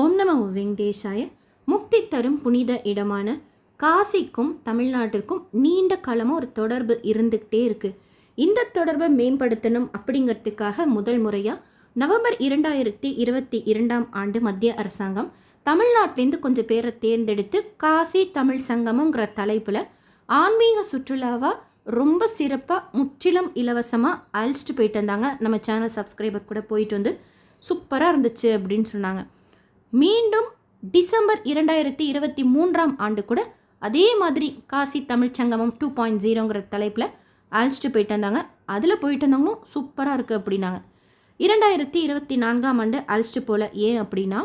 ஓம் நம வெங்கடேஷாய. முக்தி தரும் புனித இடமான காசிக்கும் தமிழ்நாட்டிற்கும் நீண்ட காலமாக ஒரு தொடர்பு இருந்துக்கிட்டே இருக்குது இந்த தொடர்பை மேம்படுத்தணும் அப்படிங்கிறதுக்காக முதல் முறையாக நவம்பர் இரண்டாயிரத்தி இருபத்தி இரண்டாம் ஆண்டு மத்திய அரசாங்கம் தமிழ்நாட்டிலேருந்து கொஞ்சம் பேரை தேர்ந்தெடுத்து காசி தமிழ் சங்கமங்கிற தலைப்பில் ஆன்மீக சுற்றுலாவாக ரொம்ப சிறப்பாக முற்றிலும் இலவசமாக அழிச்சிட்டு போயிட்டு வந்தாங்க. நம்ம சேனல் சப்ஸ்கிரைபர் கூட போயிட்டு வந்து சூப்பராக இருந்துச்சு அப்படின்னு சொன்னாங்க. மீண்டும் டிசம்பர் இரண்டாயிரத்தி இருபத்தி மூன்றாம் ஆண்டு கூட அதே மாதிரி காசி தமிழ் சங்கமம் டூ பாயிண்ட் ஜீரோங்கிற தலைப்பில் அழைச்சிட்டு போயிட்டு வந்தாங்க. அதில் போயிட்டு வந்தவங்களும் சூப்பராக இருக்குது அப்படின்னாங்க. இரண்டாயிரத்தி இருபத்தி நான்காம் ஆண்டு அழைச்சிட்டு போகல ஏன் அப்படின்னா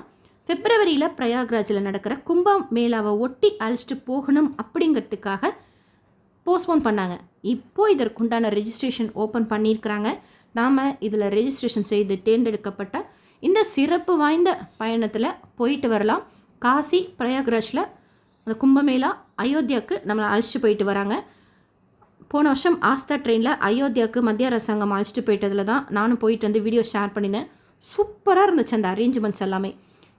பிப்ரவரியில் பிரயாக்ராஜில் நடக்கிற கும்பம் மேளாவை ஒட்டி அழைச்சிட்டு போகணும் அப்படிங்கிறதுக்காக போஸ்ட்போன் பண்ணாங்க. இப்போ இதற்குண்டான ரெஜிஸ்ட்ரேஷன் ஓப்பன் பண்ணியிருக்கிறாங்க. நாம் இதில் ரெஜிஸ்ட்ரேஷன் செய்து தேர்ந்தெடுக்கப்பட்ட இந்த சிறப்பு வாய்ந்த பயணத்தில் போயிட்டு வரலாம். காசி பிரயாக்ராஜில் அந்த கும்பமேளா அயோத்தியாவுக்கு நம்மளை அழைச்சிட்டு போயிட்டு வராங்க. போன வருஷம் ஆஸ்தா ட்ரெயினில் அயோத்தியாவுக்கு மத்திய அரசாங்கம் அழைச்சிட்டு போயிட்டதில் தான் நானும் போயிட்டு வந்து வீடியோ ஷேர் பண்ணினேன். சூப்பராக இருந்துச்சு அந்த அரேஞ்ச்மெண்ட்ஸ் எல்லாமே.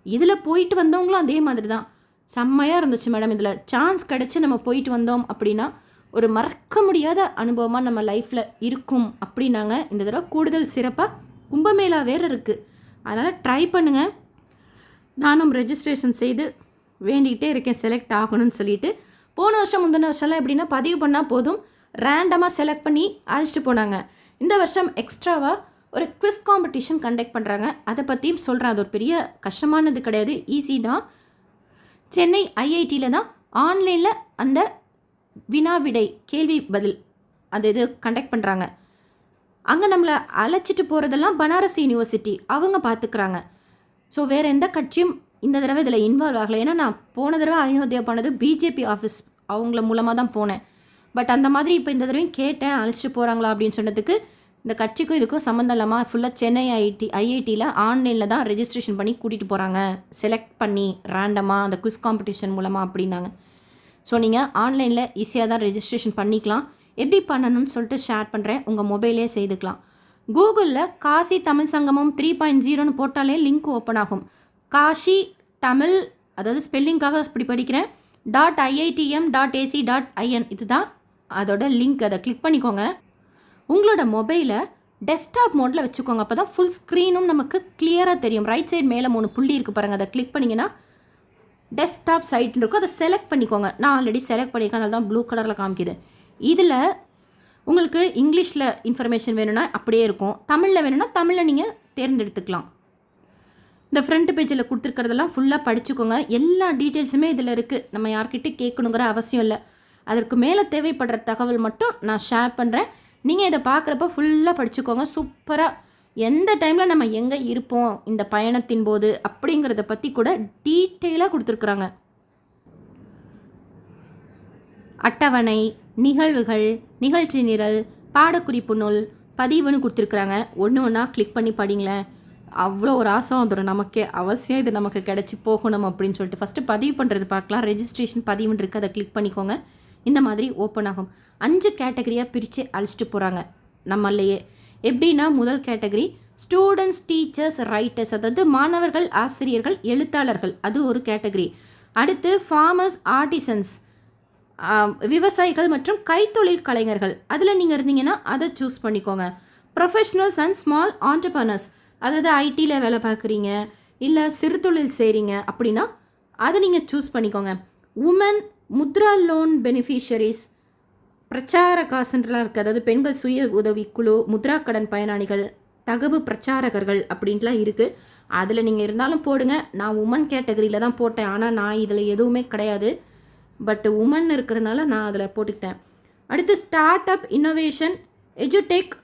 இதில் போயிட்டு வந்தவங்களும் அதே மாதிரி தான். செம்மையாக இருந்துச்சு மேடம் இதில். சான்ஸ் கிடச்சி நம்ம போயிட்டு வந்தோம் அப்படின்னா ஒரு மறக்க முடியாத அனுபவமாக நம்ம லைஃப்பில் இருக்கும் அப்படின்னாங்க. இந்த தடவை கூடுதல் சிறப்பாக கும்பமேளா வேறு இருக்குது அதனால் ட்ரை பண்ணுங்கள் நானும் ரெஜிஸ்ட்ரேஷன் செய்து வேண்டிக்கிட்டே இருக்கேன் செலக்ட் ஆகணும்னு சொல்லிட்டு. போன வருஷம் முந்தின வருஷம்லாம் எப்படின்னா பதிவு பண்ணால் போதும். ரேண்டமாக செலக்ட் பண்ணி அழைச்சிட்டு போனாங்க. இந்த வருஷம் எக்ஸ்ட்ராவாக ஒரு குவிஸ் காம்படிஷன் கண்டக்ட் பண்ணுறாங்க அதை பற்றியும் சொல்கிறேன் அது ஒரு பெரிய கஷ்டமானது கிடையாது. ஈஸி தான். சென்னை ஐஐடியில் தான் ஆன்லைனில் அந்த வினா விடை கேள்வி பதில் அந்த இது கண்டக்ட் பண்ணுறாங்க அங்கே நம்மளை அழைச்சிட்டு போகிறதெல்லாம் பனாரஸ் யூனிவர்சிட்டி அவங்க பார்த்துக்கிறாங்க ஸோ வேறு எந்த கட்சியும் இந்த தடவை இதில் இன்வால்வ் ஆகலை. ஏன்னா நான் போன தடவை அயோத்தியா போனது பிஜேபி ஆஃபீஸ் அவங்கள மூலமாக தான் போனேன். பட் அந்த மாதிரி இப்போ இந்த தடவையும் கேட்டேன் அழைச்சிட்டு போகிறாங்களா அப்படின்னு சொன்னதுக்கு இந்த கட்சிக்கும் இதுக்கும் சம்மந்தம் இல்லாமல் ஃபுல்லாக சென்னை ஐஐடி ஐஐடியில் ஆன்லைனில் தான் ரெஜிஸ்ட்ரேஷன் பண்ணி கூட்டிகிட்டு போகிறாங்க செலக்ட் பண்ணி ரேண்டமாக அந்த குவிஸ் காம்படிஷன் மூலமாக அப்படின்னாங்க. ஸோ நீங்கள் ஆன்லைனில் ஈஸியாக தான் ரெஜிஸ்ட்ரேஷன் பண்ணிக்கலாம். எப்படி பண்ணணும்னு சொல்லிட்டு ஷேர் பண்ணுறேன் உங்கள் மொபைலே செய்துக்கலாம். கூகுளில் காசி தமிழ் சங்கமம் த்ரீ பாயிண்ட் ஜீரோன்னு போட்டாலே லிங்க் ஓப்பன் ஆகும். காஷி தமிழ் அதாவது ஸ்பெல்லிங்காக இப்படி படிக்கிறேன். Dot IITM dot AC dot IN இதுதான் அதோட லிங்க் அதை கிளிக் பண்ணிக்கோங்க. உங்களோட மொபைலை டெஸ்க்டாப் மோடில் வச்சுக்கோங்க. அப்போ தான் ஃபுல் ஸ்க்ரீனும் நமக்கு கிளியராக தெரியும். ரைட் சைடு மேலே மூணு புள்ளி இருக்குது பாருங்கள் அதை கிளிக் பண்ணிங்கன்னா டெஸ்க்டாப் சைட் இருக்கும். அதை செலக்ட் பண்ணிக்கோங்க. நான் ஆல்ரெடி செலக்ட் பண்ணியிருக்கேன். அதில் தான் ப்ளூ கலரில் காமிக்குது. இதில் உங்களுக்கு இங்கிலீஷில் இன்ஃபர்மேஷன் வேணும்னா அப்படியே இருக்கும். தமிழில் வேணும்னா தமிழில் நீங்கள் தேர்ந்தெடுத்துக்கலாம். இந்த ஃப்ரண்ட் பேஜில் கொடுத்துருக்கிறதெல்லாம் ஃபுல்லாக படிச்சுக்கோங்க. எல்லா டீட்டெயில்ஸுமே இதில் இருக்குது நம்ம யார்கிட்ட கேட்கணுங்கிற அவசியம் இல்லை. அதற்கு மேலே தேவைப்படுற தகவல் மட்டும் நான் ஷேர் பண்ணுறேன் நீங்கள் இதை பார்க்குறப்ப ஃபுல்லாக படிச்சுக்கோங்க. சூப்பராக எந்த டைமில் நம்ம எங்கே இருப்போம் இந்த பயணத்தின் போது அப்படிங்கிறத பற்றி கூட டீட்டெயிலாக கொடுத்துருக்குறாங்க. அட்டவணை நிகழ்வுகள் நிகழ்ச்சி நிரல் பாடக்குறிப்பு நூல் பதிவுன்னு கொடுத்துருக்குறாங்க. ஒன்று ஒன்றா கிளிக் பண்ணி படிங்களேன். அவ்வளோ ஒரு ஆசை வந்துடும் நமக்கே அவசியம் இது நமக்கு கிடச்சி போகணும் அப்படின்னு சொல்லிட்டு. ஃபஸ்ட்டு பதிவு பண்ணுறது பார்க்கலாம். ரெஜிஸ்ட்ரேஷன் பதிவுன்னு இருக்குது அதை கிளிக் பண்ணிக்கோங்க. இந்த மாதிரி ஓப்பன் ஆகும். அஞ்சு கேட்டகரியாக பிரித்து அழைச்சிட்டு போகிறாங்க நம்மளையே எப்படின்னா முதல் கேட்டகரி ஸ்டூடெண்ட்ஸ் டீச்சர்ஸ் ரைட்டர்ஸ் அதாவது மாணவர்கள் ஆசிரியர்கள் எழுத்தாளர்கள். அது ஒரு கேட்டகரி அடுத்து ஃபார்மர்ஸ் ஆர்டிசன்ஸ் விவசாயிகள் மற்றும் கைத்தொழில் கலைஞர்கள். அதில் நீங்கள் இருந்தீங்கன்னா அதை சூஸ் பண்ணிக்கோங்க. ப்ரொஃபஷ்னல்ஸ் அண்ட் ஸ்மால் ஆண்டர்பனர்ஸ் அதாவது ஐடியில் வேலை பார்க்குறீங்க இல்லை சிறு தொழில் செய்கிறீங்க அப்படின்னா அதை நீங்கள் சூஸ் பண்ணிக்கோங்க. உமன் முத்ரா லோன் பெனிஃபிஷரிஸ் பிரச்சார காசுன்றலாம் இருக்குது அதாவது பெண்கள் சுய உதவிக்குழு முத்ரா கடன் பயனாளிகள் தகவு பிரச்சாரகர்கள் அப்படின்ட்டுலாம் இருக்குது அதில் நீங்கள் இருந்தாலும் போடுங்க. நான் உமன் கேட்டகரியில் தான் போட்டேன். ஆனால் நான் இதில் எதுவுமே கிடையாது. பட் உமன் இருக்கிறதுனால நான் அதில் போட்டுக்கிட்டேன். அடுத்து ஸ்டார்ட் அப் இன்னோவேஷன் எஜுடெக்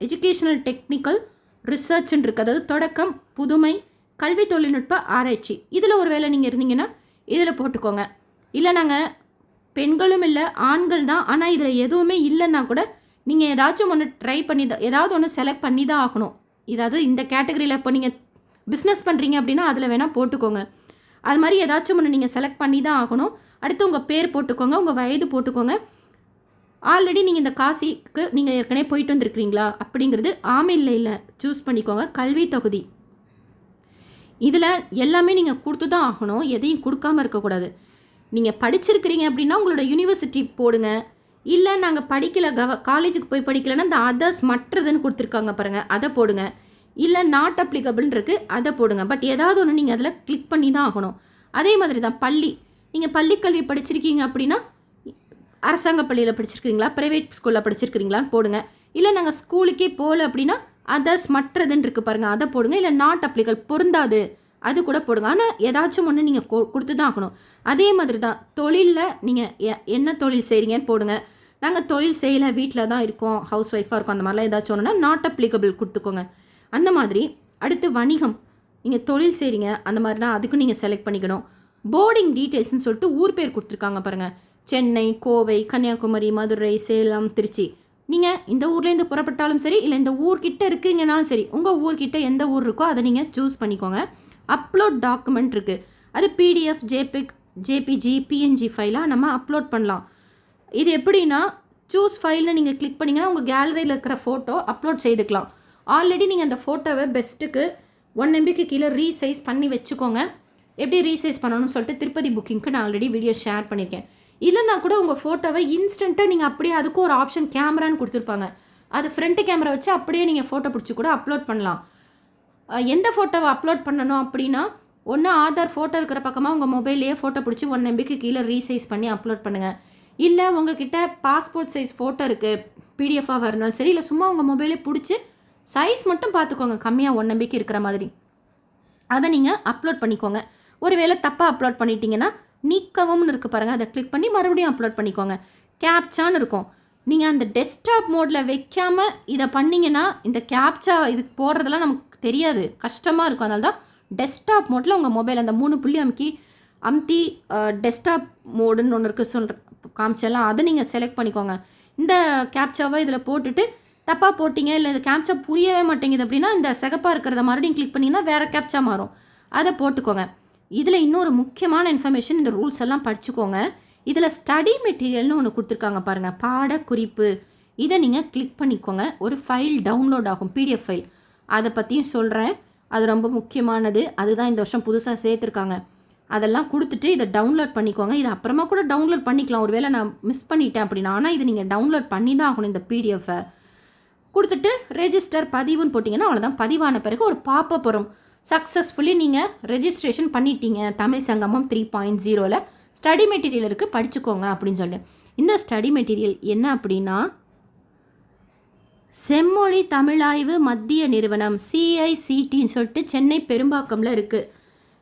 எஜுகேஷனல் டெக்னிக்கல் ரிசர்ச்ன்னு இருக்குது அதாவது தொடக்கம் புதுமை கல்வி தொழில்நுட்ப ஆராய்ச்சி. இதில் ஒரு வேலை நீங்கள் இருந்தீங்கன்னா இதில் போட்டுக்கோங்க. இல்லை நாங்கள் பெண்களும் இல்லை ஆண்கள் தான். ஆனால் இதில் எதுவுமே இல்லைன்னா கூட நீங்கள் ஏதாச்சும் ஒன்று ட்ரை பண்ணி தான் ஏதாவது ஒன்று செலக்ட் பண்ணி தான் ஆகணும். இதாவது இந்த கேட்டகரியில் இப்போ நீங்கள் பிஸ்னஸ் பண்ணுறீங்க அப்படின்னா அதில் வேணால் போட்டுக்கோங்க. அது மாதிரி ஏதாச்சும் ஒன்று நீங்கள் செலக்ட் பண்ணி தான் ஆகணும். அடுத்து உங்கள் பேர் போட்டுக்கோங்க உங்கள் வயது போட்டுக்கோங்க. ஆல்ரெடி நீங்கள் இந்த காசிக்கு நீங்கள் ஏற்கனவே போயிட்டு வந்திருக்கிறீங்களா? அப்படிங்கிறது ஆமை இல்லை. சூஸ் பண்ணிக்கோங்க. கல்வி தொகுதி. இதில் எல்லாமே நீங்கள் கொடுத்து தான் ஆகணும். எதையும் கொடுக்காம இருக்கக்கூடாது. நீங்கள் படிச்சிருக்கிறீங்க அப்படின்னா உங்களோட யூனிவர்சிட்டி போடுங்க. இல்லை நாங்கள் படிக்கல கவ காலேஜுக்கு போய் படிக்கலைன்னா இந்த அதர்ஸ் மற்றதுன்னு கொடுத்துருக்காங்க பாருங்கள் அதை போடுங்க. இல்லை நாட் அப்ளிகபிள்னு இருக்குது அதை போடுங்க. பட் ஏதாவது ஒன்று நீங்கள் அதில் கிளிக் பண்ணி தான் ஆகணும். அதே மாதிரி தான் பள்ளி. நீங்கள் பள்ளிக்கல்வி படிச்சிருக்கீங்க அப்படின்னா அரசாங்க பள்ளியில் படிச்சிருக்கிறீங்களா? ப்ரைவேட் ஸ்கூலில் படிச்சிருக்கிறீங்களான்னு போடுங்க. இல்லை நாங்கள் ஸ்கூலுக்கே போகல அப்படின்னா அதர்ஸ் மற்றதுன்னு இருக்குது பாருங்கள் அதை போடுங்க. இல்லை நாட் அப்ளிகல் பொருந்தாது அது கூட போடுங்க. ஆனால் ஏதாச்சும் ஒன்று நீங்கள் கொடுத்து தான் ஆகணும். அதே மாதிரி தான் தொழிலில் நீங்கள் எ- என்ன தொழில் செய்கிறீங்கன்னு போடுங்க. நாங்கள் தொழில் செய்யலை வீட்டில் தான் இருக்கோம் ஹவுஸ் ஒய்ஃபாக இருக்கோம் அந்த மாதிரிலாம் ஏதாச்சும் ஒன்றுனா நாட் அப்ளிகபிள் கொடுத்துக்கோங்க. அந்த மாதிரி அடுத்து வணிகம். நீங்கள் தொழில் செய்கிறீங்க அந்த மாதிரினா அதுக்கும் நீங்கள் செலக்ட் பண்ணிக்கணும். போர்டிங் டீட்டெயில்ஸ்னு சொல்லிட்டு ஊர் பேர் கொடுத்துருக்காங்க பாருங்கள் சென்னை கோவை கன்னியாகுமரி மதுரை சேலம் திருச்சி. நீங்கள் இந்த ஊர்லேருந்து புறப்பட்டாலும் சரி இல்லை இந்த ஊர்கிட்ட இருக்குங்கனாலும் சரி உங்கள் ஊர்கிட்ட எந்த ஊர் இருக்கோ அதை நீங்கள் சூஸ் பண்ணிக்கோங்க. அப்லோட் டாக்குமெண்ட் இருக்குது அது பிடிஎஃப் ஜேபிக் ஜேபிஜி பிஎன்ஜி ஃபைலாக நம்ம அப்லோட் பண்ணலாம். இது எப்படின்னா சூஸ் ஃபைல்னு நீங்கள் கிளிக் பண்ணிங்கன்னா உங்கள் கேலரியில் இருக்கிற ஃபோட்டோ அப்லோட் செய்துக்கலாம். ஆல்ரெடி நீங்கள் அந்த ஃபோட்டோவை பெஸ்ட்டுக்கு ஒன் எம்பிக்கு கீழே ரீசைஸ் பண்ணி வச்சுக்கோங்க. எப்படி ரீசைஸ் பண்ணணும்னு சொல்லிட்டு திருப்பதி புக்கிங்க்கு நான் ஆல்ரெடி வீடியோ ஷேர் பண்ணியிருக்கேன் இல்லைன்னா கூட உங்கள் ஃபோட்டோவை இன்ஸ்டண்ட்டாக நீங்கள் அப்படியே அதுக்கும் ஒரு ஆப்ஷன் கேமரான்னு கொடுத்துருப்பாங்க. அது ஃப்ரண்ட் கேமரா வச்சு அப்படியே நீங்கள் ஃபோட்டோ பிடிச்சி கூட அப்லோட் பண்ணலாம். எந்த ஃபோட்டோவை அப்லோட் பண்ணணும் அப்படின்னா ஒன்று ஆதார் ஃபோட்டோ இருக்கிற பக்கமாக உங்கள் மொபைல்லையே ஃபோட்டோ பிடிச்சி ஒன் எம்பிக்கு கீழே ரீசைஸ் பண்ணி அப்லோட் பண்ணுங்கள் இல்லை உங்ககிட்ட பாஸ்போர்ட் சைஸ் ஃபோட்டோ இருக்குது பிடிஎஃபாக இருந்தாலும் சரி இல்லை சும்மா உங்கள் மொபைலே பிடிச்சி சைஸ் மட்டும் பார்த்துக்கோங்க கம்மியாக ஒன் எம்பிக்கு இருக்கிற மாதிரி. அதை நீங்கள் அப்லோட் பண்ணிக்கோங்க. ஒருவேளை தப்பாக அப்லோட் பண்ணிட்டீங்கன்னா நீக்கவும்னு இருக்குது பாருங்கள் அதை கிளிக் பண்ணி மறுபடியும் அப்லோட் பண்ணிக்கோங்க. கேப்சான்னு இருக்கும். நீங்கள் அந்த டெஸ்க்டாப் மோடில் வைக்காமல் இதை பண்ணீங்கன்னா இந்த கேப்சா இதுக்கு போடுறதெல்லாம் நமக்கு தெரியாது. கஷ்டமாக இருக்கும். அதனால தான் டெஸ்க்டாப் மோடில் உங்கள் மொபைல் அந்த மூணு புள்ளி அமுக்கி அமுத்தி டெஸ்க்டாப் மோடுன்னு ஒன்று இருக்குது சொல்கிற காமிச்செல்லாம் அதை நீங்கள் செலக்ட் பண்ணிக்கோங்க. இந்த கேப்சாவை இதில் போட்டுட்டு தப்பாக போட்டிங்க இல்லை இந்த கேப்சா புரியவே மாட்டேங்குது அப்படின்னா இந்த சிகப்பாக இருக்கிறத மறுபடியும் கிளிக் பண்ணிங்கன்னா வேறு கேப்சா மாறும். அதை போட்டுக்கோங்க. இதில் இன்னொரு முக்கியமான இன்ஃபர்மேஷன் இந்த ரூல்ஸ் எல்லாம் படிச்சுக்கோங்க. இதில் ஸ்டடி மெட்டீரியல்னு ஒன்று கொடுத்துருக்காங்க பாருங்கள் பாட குறிப்பு இதை நீங்கள் கிளிக் பண்ணிக்கோங்க. ஒரு ஃபைல் டவுன்லோட் ஆகும். பிடிஎஃப் ஃபைல் அதை பற்றியும் சொல்கிறேன் அது ரொம்ப முக்கியமானது. அதுதான் இந்த வருஷம் புதுசாக சேர்த்துருக்காங்க. அதெல்லாம் கொடுத்துட்டு இதை டவுன்லோட் பண்ணிக்கோங்க. இது அப்புறமா கூட டவுன்லோட் பண்ணிக்கலாம். ஒருவேளை நான் மிஸ் பண்ணிட்டேன் அப்படின்னா ஆனால் இது நீங்கள் டவுன்லோட் பண்ணி தான் ஆகணும் இந்த பிடிஎஃபை கொடுத்துட்டு ரெஜிஸ்டர் பதிவுன்னு போட்டிங்கன்னா அவ்வளோதான் பதிவான பிறகு ஒரு பாப்பப் வரும். சக்ஸஸ்ஃபுல்லி நீங்கள் ரெஜிஸ்ட்ரேஷன் பண்ணிட்டீங்க. தமிழ் சங்கமம் த்ரீ பாயிண்ட் ஜீரோவில் ஸ்டடி மெட்டீரியல் இருக்குது படிச்சுக்கோங்க அப்படின்னு சொல்லிட்டு இந்த ஸ்டடி மெட்டீரியல் என்ன அப்படின்னா செம்மொழி தமிழாய்வு மத்திய நிறுவனம் சிஐசிடின்னு சொல்லிட்டு சென்னை பெரும்பாக்கமில் இருக்குது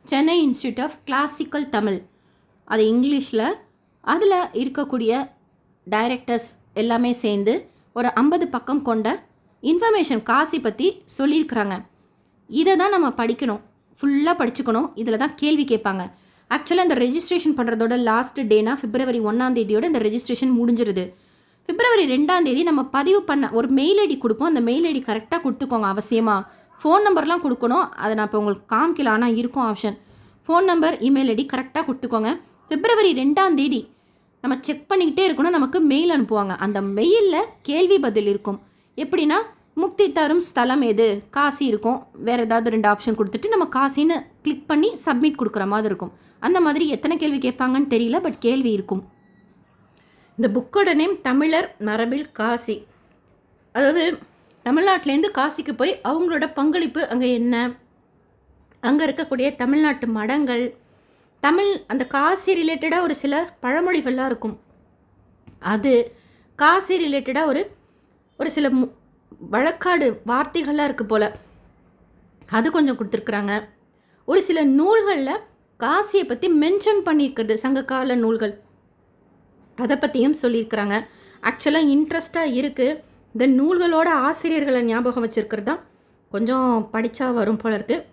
Chennai Institute of Classical Tamil அது இங்கிலீஷில். அதில் இருக்கக்கூடிய டைரக்டர்ஸ் எல்லாமே சேர்ந்து ஒரு ஐம்பது பக்கம் கொண்ட இன்ஃபர்மேஷன் காசி பற்றி சொல்லியிருக்கிறாங்க. இதை தான் நம்ம படிக்கணும். ஃபுல்லாக படிச்சுக்கணும். இதில் தான் கேள்வி கேட்பாங்க. ஆக்சுவலாக இந்த ரெஜிஸ்ட்ரேஷன் பண்ணுறதோட லாஸ்ட் டேனா பிப்ரவரி ஒன்றாம் தேதியோட இந்த ரெஜிஸ்ட்ரேஷன் முடிஞ்சிருது. பிப்ரவரி ரெண்டாம் தேதி நம்ம பதிவு பண்ண ஒரு மெயில் ஐடி கொடுப்போம். அந்த மெயில் ஐடி கரெக்டாக கொடுத்துக்கோங்க அவசியமாக ஃபோன் நம்பர்லாம் கொடுக்கணும். அதை நான் இப்போ உங்களுக்கு காமிக்கல ஆனால் இருக்கும் option phone number email ID கரெக்டாக கொடுத்துக்கோங்க. பிப்ரவரி ரெண்டாம் தேதி நம்ம செக் பண்ணிக்கிட்டே இருக்கணும். நமக்கு மெயில் அனுப்புவாங்க. அந்த மெயிலில் கேள்வி பதில் இருக்கும். எப்படின்னா முக்தி தரும் ஸ்தலம் எது? காசி இருக்கும். வேறு ஏதாவது ரெண்டு ஆப்ஷன் கொடுத்துட்டு நம்ம காசின்னு கிளிக் பண்ணி சப்மிட் கொடுக்குற மாதிரி இருக்கும். அந்த மாதிரி எத்தனை கேள்வி கேட்பாங்கன்னு தெரியல பட் கேள்வி இருக்கும். இந்த புக்கோட நேம் தமிழர் மரபில் காசி. அதாவது தமிழ்நாட்டிலேருந்து காசிக்கு போய் அவங்களோட பங்களிப்பு அங்கே என்ன? அங்கே இருக்கக்கூடிய தமிழ்நாட்டு மடங்கள். தமிழ் அந்த காசி ரிலேட்டடாக ஒரு சில பழமொழிகள்லாம் இருக்கும். அது காசி ரிலேட்டடாக ஒரு ஒரு சில மு- வழக்காடு வார்த்தைகள்லாம் இருக்குது போல். அது கொஞ்சம் கொடுத்துருக்குறாங்க. ஒரு சில நூல்களில் காசியை பற்றி மென்ஷன் பண்ணியிருக்கிறது சங்ககால நூல்கள். அதை பற்றியும் சொல்லியிருக்கிறாங்க. ஆக்சுவலாக இன்ட்ரெஸ்டாக இருக்குது இந்த நூல்களோட ஆசிரியர்களை ஞாபகம் வச்சுருக்கிறது தான் கொஞ்சம் படித்தா வரும் போல இருக்குது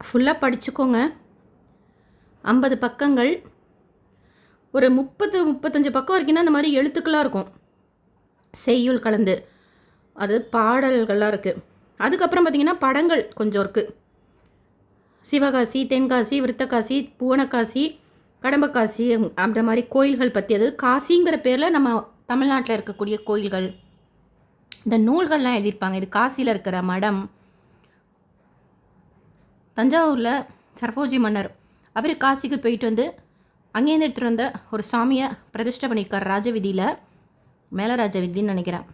ஃபுல்லாக படிச்சுக்கோங்க. ஐம்பது பக்கங்கள். ஒரு முப்பது முப்பத்தஞ்சு பக்கம் வரைக்கும் தான் இந்த மாதிரி எழுத்துக்களாக இருக்கும். செய்யுள் கலந்து. அது பாடல்கள்லாம் இருக்குது அதுக்கப்புறம் பார்த்திங்கன்னா படங்கள் கொஞ்சம் இருக்குது சிவகாசி தென்காசி விருத்தகாசி பூவனக்காசி கடம்பக்காசி அந்த மாதிரி கோயில்கள் பற்றி அது காசிங்கிற பேரில் நம்ம தமிழ்நாட்டில் இருக்கக்கூடிய கோயில்கள். இந்த நூல்கள்லாம் எழுதியிருப்பாங்க. இது காசியில் இருக்கிற மடம். தஞ்சாவூரில் சரபோஜி மன்னர் அவர் காசிக்கு போயிட்டு வந்து அங்கேருந்து எடுத்துகிட்டு வந்த ஒரு சாமியை பிரதிஷ்டை பண்ணியிருக்கார் ராஜவிதியில் மேலராஜ விதின்னு நினைக்கிறேன்.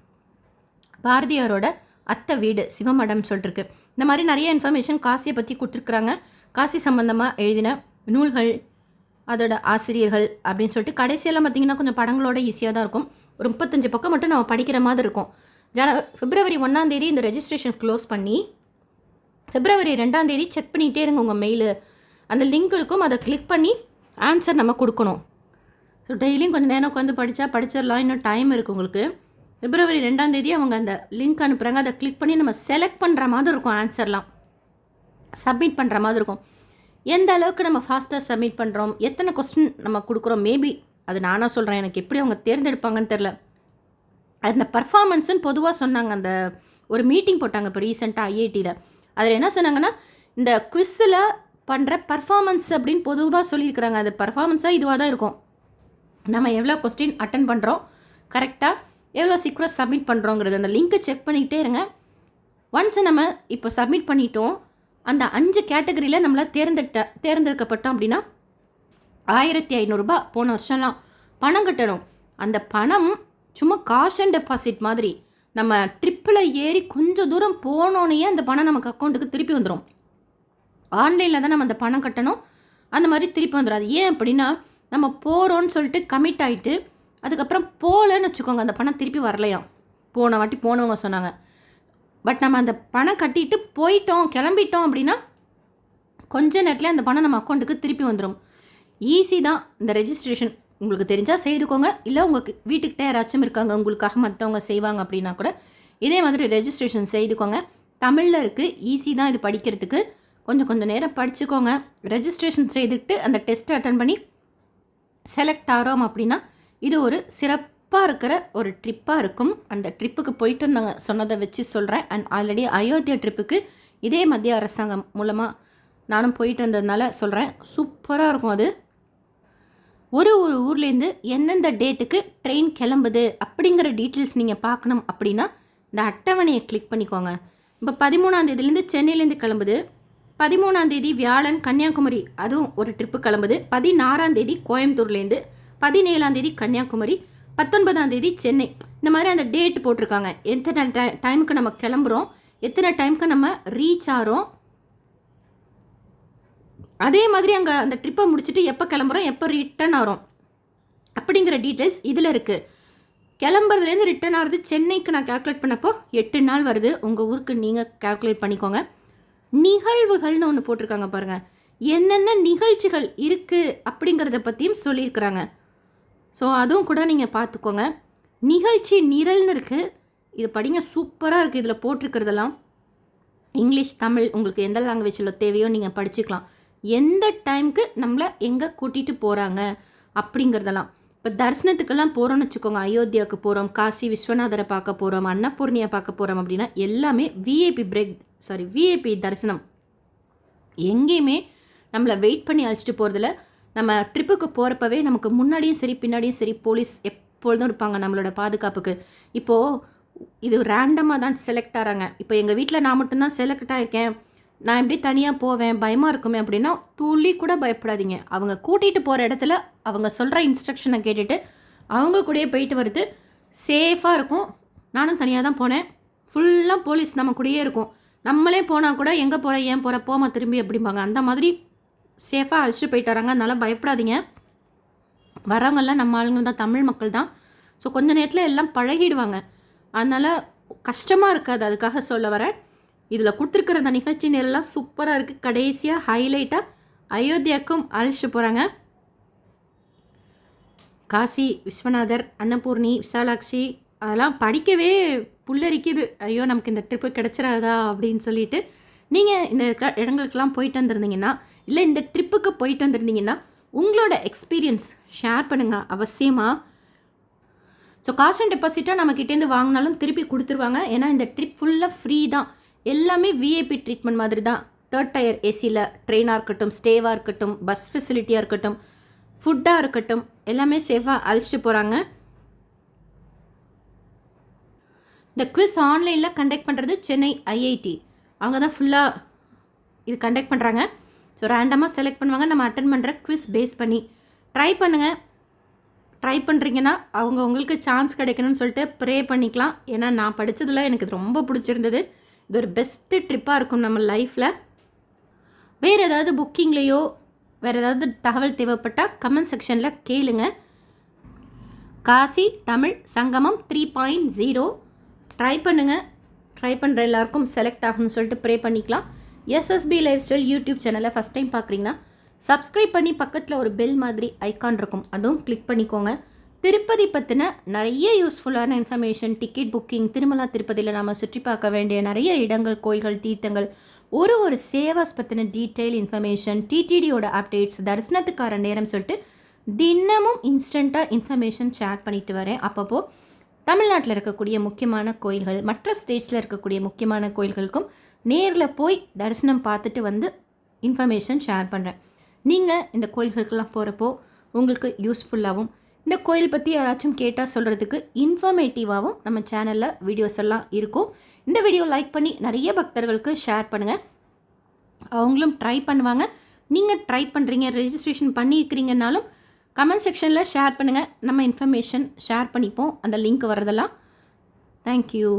பாரதியாரோட அத்தை வீடு சிவமடம் சொல்லிட்டுருக்கு இந்த மாதிரி நிறைய இன்ஃபர்மேஷன் காசியை பற்றி கொடுத்துருக்குறாங்க. காசி சம்மந்தமாக எழுதின நூல்கள் அதோட ஆசிரியர்கள் அப்படின்னு சொல்லிட்டு கடைசியெல்லாம் பார்த்திங்கன்னா கொஞ்சம் படங்களோட ஈஸியாக தான் இருக்கும். ஒரு முப்பத்தஞ்சு பக்கம் மட்டும் நம்ம படிக்கிற மாதிரி இருக்கும். ஜன பிப்ரவரி ஒன்றாந்தேதி இந்த ரெஜிஸ்ட்ரேஷன் க்ளோஸ் பண்ணி பிப்ரவரி ரெண்டாந்தேதி செக் பண்ணிகிட்டே இருங்க உங்கள் மெயிலு அந்த லிங்க் இருக்கும். அதை கிளிக் பண்ணி ஆன்சர் நம்ம கொடுக்கணும். ஸோ டெய்லியும் கொஞ்சம் நேரம் உட்காந்து படித்தா படிச்சிடலாம். இன்னும் டைம் இருக்குது உங்களுக்கு. பிப்ரவரி ரெண்டாந்தேதி அவங்க அந்த லிங்க் அனுப்புகிறாங்க அதை கிளிக் பண்ணி நம்ம செலக்ட் பண்ணுற மாதிரி இருக்கும் ஆன்சர்லாம் சப்மிட் பண்ணுற மாதிரி இருக்கும். எந்த அளவுக்கு நம்ம ஃபாஸ்ட்டாக சப்மிட் பண்ணுறோம் எத்தனை கொஸ்டின் நம்ம கொடுக்குறோம்? மேபி அது நானாக சொல்கிறேன் எனக்கு எப்படி அவங்க தேர்ந்தெடுப்பாங்கன்னு தெரில அந்த பர்ஃபார்மன்ஸுன்னு பொதுவாக சொன்னாங்க. அந்த ஒரு மீட்டிங் போட்டாங்க இப்போ ரீசெண்டாக ஐஐடியில் அதில் என்ன சொன்னாங்கன்னா இந்த குவிஸில் பண்ணுற பர்ஃபார்மன்ஸ் அப்படின்னு பொதுவாக சொல்லியிருக்கிறாங்க. அது பர்ஃபார்மன்ஸாக இதுவாக தான் இருக்கும். நம்ம எவ்வளோ கொஸ்டின் அட்டன் பண்ணுறோம் கரெக்டாக எவ்வளோ சீக்கிரம் சப்மிட் பண்ணுறோங்கிறது அந்த லிங்க்கை செக் பண்ணிகிட்டே இருங்க. ஒன்ஸ் நம்ம இப்போ சப்மிட் பண்ணிட்டோம் அந்த அஞ்சு கேட்டகரியில் நம்மளை தேர்ந்தெடுத்த தேர்ந்தெடுக்கப்பட்டோம் அப்படின்னா ஆயிரத்தி ஐநூறுரூபா போன வருஷம்லாம் பணம் கட்டணும். அந்த பணம் சும்மா காஷ் அண்ட் டெபாசிட் மாதிரி நம்ம ட்ரிப்பில் ஏறி கொஞ்சம் தூரம் போனோன்னே அந்த பணம் நமக்கு அக்கௌண்ட்டுக்கு திருப்பி வந்துடும் ஆன்லைனில் தான் நம்ம அந்த பணம் கட்டணும். அந்த மாதிரி திருப்பி வந்துடும் அது ஏன் அப்படின்னா நம்ம போகிறோன்னு சொல்லிட்டு கமிட் ஆகிட்டு அதுக்கப்புறம் போகலன்னு வச்சுக்கோங்க அந்த பணம் திருப்பி வரலையாம். போன வாட்டி போனவங்க சொன்னாங்க. பட் நம்ம அந்த பணம் கட்டிட்டு போயிட்டோம் கிளம்பிட்டோம் அப்படின்னா கொஞ்ச நேரத்தில் அந்த பணம் நம்ம அக்கௌண்ட்டுக்கு திருப்பி வந்துடும் ஈஸி தான். இந்த ரெஜிஸ்ட்ரேஷன் உங்களுக்கு தெரிஞ்சால் செய்துக்கோங்க. இல்லை உங்களுக்கு வீட்டுக்கிட்ட யாராச்சும் இருக்காங்க உங்களுக்காக மற்றவங்க செய்வாங்க அப்படின்னா கூட இதே மாதிரி ரெஜிஸ்ட்ரேஷன் செய்துக்கோங்க. தமிழில் இருக்குது ஈஸி தான் இது படிக்கிறதுக்கு. கொஞ்சம் கொஞ்சம் நேரம் படிச்சுக்கோங்க. ரெஜிஸ்ட்ரேஷன் செய்துட்டு அந்த டெஸ்ட்டை அட்டன் பண்ணி செலக்ட் ஆகிறோம் அப்படின்னா இது ஒரு சிறப்பாக இருக்கிற ஒரு ட்ரிப்பாக இருக்கும். அந்த ட்ரிப்புக்கு போயிட்டு நாங்கள் சொன்னதை வச்சு சொல்கிறேன் அண்ட் ஆல்ரெடி அயோத்தியா ட்ரிப்புக்கு இதே மத்திய அரசாங்கம் மூலமாக நானும் போயிட்டு வந்ததுனால சொல்கிறேன் சூப்பராக இருக்கும் அது. ஒரு ஒரு ஊர்லேருந்து எந்தெந்த டேட்டுக்கு ட்ரெயின் கிளம்புது அப்படிங்கிற டீட்டெயில்ஸ் நீங்கள் பார்க்கணும் அப்படின்னா இந்த அட்டவணையை கிளிக் பண்ணிக்கோங்க. இப்போ பதிமூணாந்தேதிலேருந்து சென்னையிலேருந்து கிளம்புது. பதிமூணாந்தேதி வியாழன் கன்னியாகுமரி அதுவும் ஒரு ட்ரிப்பு கிளம்புது. பதினாறாந்தேதி கோயம்புத்தூர்லேருந்து பதினேழாந்தேதி கன்னியாகுமரி பத்தொன்பதாம் தேதி சென்னை. இந்த மாதிரி அந்த டேட் போட்டிருக்காங்க. எத்தனை டை டைமுக்கு நம்ம கிளம்புறோம் எத்தனை டைமுக்கு நம்ம ரீச் ஆகிறோம் அதே மாதிரி அங்கே அந்த ட்ரிப்பை முடிச்சுட்டு எப்போ கிளம்புறோம் எப்போ ரிட்டர்ன் ஆகிறோம் அப்படிங்கிற டீட்டெயில்ஸ் இதில் இருக்குது கிளம்புறதுலேருந்து ரிட்டர்ன் ஆகிறது சென்னைக்கு நான் கால்குலேட் பண்ணப்போ எட்டு நாள் வருது. உங்கள் ஊருக்கு நீங்கள் கால்குலேட் பண்ணிக்கோங்க. நிகழ்வுகள்னு ஒன்று போட்டிருக்காங்க பாருங்கள் என்னென்ன நிகழ்ச்சிகள் இருக்குது அப்படிங்கிறத பற்றியும் சொல்லியிருக்கிறாங்க. ஸோ அதுவும் கூட நீங்கள் பார்த்துக்கோங்க. நிகழ்ச்சி நிரல்னு இருக்குது இது படிங்க சூப்பராக இருக்குது இதில் போட்டிருக்கிறதெல்லாம். இங்கிலீஷ் தமிழ் உங்களுக்கு எந்த லாங்குவேஜில் தேவையோ நீங்கள் படிச்சுக்கலாம். எந்த டைமுக்கு நம்மளை எங்கே கூட்டிகிட்டு போகிறாங்க அப்படிங்கிறதெல்லாம். இப்போ தரிசனத்துக்கெல்லாம் போகிறோம்னு வச்சுக்கோங்க. அயோத்தியாவுக்கு போகிறோம் காசி விஸ்வநாதரை பார்க்க போகிறோம் அன்னபூர்ணியை பார்க்க போகிறோம் அப்படின்னா எல்லாமே விஐபி பிரேக் சாரி விஐபி தரிசனம். எங்கேயுமே நம்மளை வெயிட் பண்ணி அழைச்சிட்டு போகிறதில்ல நம்ம ட்ரிப்புக்கு போகிறப்பவே நமக்கு முன்னாடியும் சரி பின்னாடியும் சரி போலீஸ் எப்பொழுதும் இருப்பாங்க நம்மளோட பாதுகாப்புக்கு. இப்போது இது ரேண்டமாக தான் செலக்ட் ஆகிறாங்க இப்போ எங்கள் வீட்டில் நான் மட்டும்தான் செலக்ட் ஆகிருக்கேன் நான் எப்படி தனியாக போவேன் பயமாக இருக்குமே அப்படின்னா துளி கூட பயப்படாதீங்க. அவங்க கூட்டிகிட்டு போகிற இடத்துல அவங்க சொல்கிற இன்ஸ்ட்ரக்ஷனை கேட்டுட்டு அவங்க கூடயே போயிட்டு வருது சேஃபாக இருக்கும். நானும் தனியாக தான் போனேன். ஃபுல்லாக போலீஸ் நம்ம கூடயே இருக்கும். நம்மளே போனால் கூட எங்கே போகிற ஏன் போகிற போமா திரும்பி அப்படிம்பாங்க. அந்த மாதிரி சேஃபாக அழைச்சிட்டு போயிட்டு வராங்க. அதனால் பயப்படாதீங்க. வரவங்கெல்லாம் நம்ம ஆளுங்க தான் தமிழ் மக்கள் தான். ஸோ கொஞ்ச நேரத்தில் எல்லாம் பழகிடுவாங்க. அதனால் கஷ்டமாக இருக்காது அதுக்காக சொல்ல வரேன். இதில் கொடுத்துருக்குற அந்த நிகழ்ச்சி நேரெல்லாம் சூப்பராக இருக்குது கடைசியாக ஹைலைட்டாக அயோத்தியாவுக்கும் அழைச்சிட்டு போகிறாங்க காசி விஸ்வநாதர் அன்னபூர்ணி விசாலாட்சி அதெல்லாம் படிக்கவே புல்லரிக்குது. ஐயோ நமக்கு இந்த ட்ரிப்பு கிடச்சிடாதா அப்படின்னு சொல்லிட்டு நீங்கள் இந்த இடங்களுக்கெல்லாம் போயிட்டு வந்திருந்தீங்கன்னா இல்லை இந்த ட்ரிப்புக்கு போயிட்டு வந்திருந்தீங்கன்னா உங்களோட எக்ஸ்பீரியன்ஸ் ஷேர் பண்ணுங்கள் அவசியமாக ஸோ காசு அண்ட் டெபாசிட்டாக நம்மக்கிட்டேருந்து வாங்கினாலும் திருப்பி கொடுத்துருவாங்க. ஏன்னா இந்த ட்ரிப் ஃபுல்லாக ஃப்ரீ தான். எல்லாமே விஐபி ட்ரீட்மெண்ட் மாதிரி தான். தேர்ட் டயர் ஏசியில் ட்ரெயினாக இருக்கட்டும் ஸ்டேவாக இருக்கட்டும் பஸ் ஃபெசிலிட்டியாக இருக்கட்டும் ஃபுட்டாக இருக்கட்டும் எல்லாமே சேஃபாக அழைச்சிட்டு போகிறாங்க இந்த குவிஸ் ஆன்லைனில் கண்டக்ட் பண்ணுறது சென்னை ஐஐடி அவங்க தான் ஃபுல்லாக இது கண்டக்ட் பண்ணுறாங்க ஸோ ரேண்டமாக செலக்ட் பண்ணுவாங்க. நம்ம அட்டன் பண்ணுற குவிஸ் பேஸ் பண்ணி. ட்ரை பண்ணுங்கள் ட்ரை பண்ணுறீங்கன்னா அவங்க உங்களுக்கு சான்ஸ் கிடைக்கணும்னு சொல்லிட்டு ப்ரே பண்ணிக்கலாம். ஏன்னா நான் படித்ததில் எனக்கு இது ரொம்ப பிடிச்சிருந்தது. இது ஒரு பெஸ்ட்டு ட்ரிப்பாக இருக்கும் நம்ம லைஃப்பில் வேறு ஏதாவது புக்கிங்லேயோ வேறு ஏதாவது தகவல் தேவைப்பட்டால் கமெண்ட் செக்ஷனில் கேளுங்க. Kasi Tamil Sangamam three point zero try பண்ணுங்கள் ட்ரை பண்ணுற எல்லாருக்கும் செலக்ட் ஆகணும்னு சொல்லிட்டு ப்ரே பண்ணிக்கலாம். எஸ்எஸ்பி லைஃப் ஸ்டைல் யூடியூப் சேனலை ஃபஸ்ட் டைம் பார்க்குறீங்கன்னா சப்ஸ்கிரைப் பண்ணி பக்கத்தில் ஒரு பெல் மாதிரி ஐக்கான் இருக்கும். அதுவும் கிளிக் பண்ணிக்கோங்க. திருப்பதி பற்றின நிறைய யூஸ்ஃபுல்லான இன்ஃபர்மேஷன் டிக்கெட் புக்கிங் திருமலா திருப்பதியில் நாம் சுற்றி பார்க்க வேண்டிய நிறைய இடங்கள் கோயில்கள் தீர்த்தங்கள் ஒரு ஒரு சேவாஸ் பற்றின டீட்டெயில் இன்ஃபர்மேஷன் டிடிடியோட அப்டேட்ஸ் தரிசனத்துக்கார நேரம் சொல்லிட்டு தினமும் இன்ஸ்டண்ட்டாக இன்ஃபர்மேஷன் ஷேர் பண்ணிட்டு வரேன். அப்பப்போ தமிழ்நாட்டில் இருக்கக்கூடிய முக்கியமான கோயில்கள் மற்ற ஸ்டேட்ஸில் இருக்கக்கூடிய முக்கியமான கோயில்களுக்கும் நேரில் போய் தரிசனம் பார்த்துட்டு வந்து இன்ஃபர்மேஷன் ஷேர் பண்ணுறேன் நீங்கள் இந்த கோயில்களுக்கெல்லாம் போகிறப்போ உங்களுக்கு யூஸ்ஃபுல்லாகவும் இந்த கோயில் பற்றி யாராச்சும் கேட்டால் சொல்கிறதுக்கு இன்ஃபர்மேட்டிவாகவும் நம்ம சேனலில் வீடியோஸ் எல்லாம் இருக்கும். இந்த வீடியோ லைக் பண்ணி நிறைய பக்தர்களுக்கு ஷேர் பண்ணுங்கள் அவங்களும் ட்ரை பண்ணுவாங்க. நீங்கள் ட்ரை பண்ணுறீங்க ரெஜிஸ்ட்ரேஷன் பண்ணியிருக்கிறீங்கனாலும் கமெண்ட் செக்ஷனில் ஷேர் பண்ணுங்கள் நம்ம இன்ஃபர்மேஷன் ஷேர் பண்ணிப்போம். அந்த லிங்க் வரதெல்லாம் தேங்க்யூ